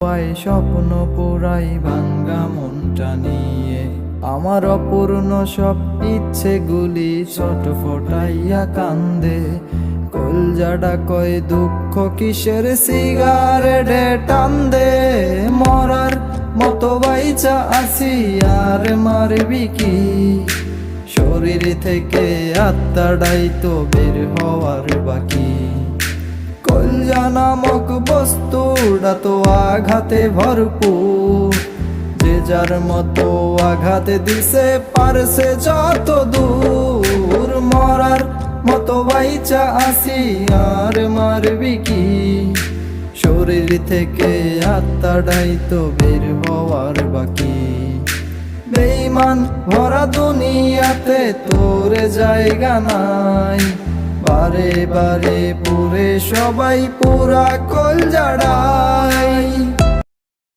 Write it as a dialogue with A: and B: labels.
A: পাই স্বপ্ন পুরাই ভাঙ্গা মনটা নিয়ে। আমার অপূর্ণ সব ইচ্ছেগুলি ছোট ফোটাইয়া কান্দে। কলজাডা কয় দুঃখ কিসের সিগারেটে টান্দে। মরার মতো বাইচা আসি আর মারবি কি? শরীর থেকে আত্মাটাই তো বের হওয়ার বাকি। কলজা নামক বস্তুটা তো আঘাতে ভরপুর। যে যার মতো আঘাতে দিছে, পারছে যত দূর মরার মতো বাইচা আসি, আর মারবি কি? শরীর থেকে আত্মাটাই তো বের হওয়ার বাকি। বেইমান ভরা দুনিয়াতে তোর জায়গা নাই। বারে পুরে সবাই পুরা কল জাড়াই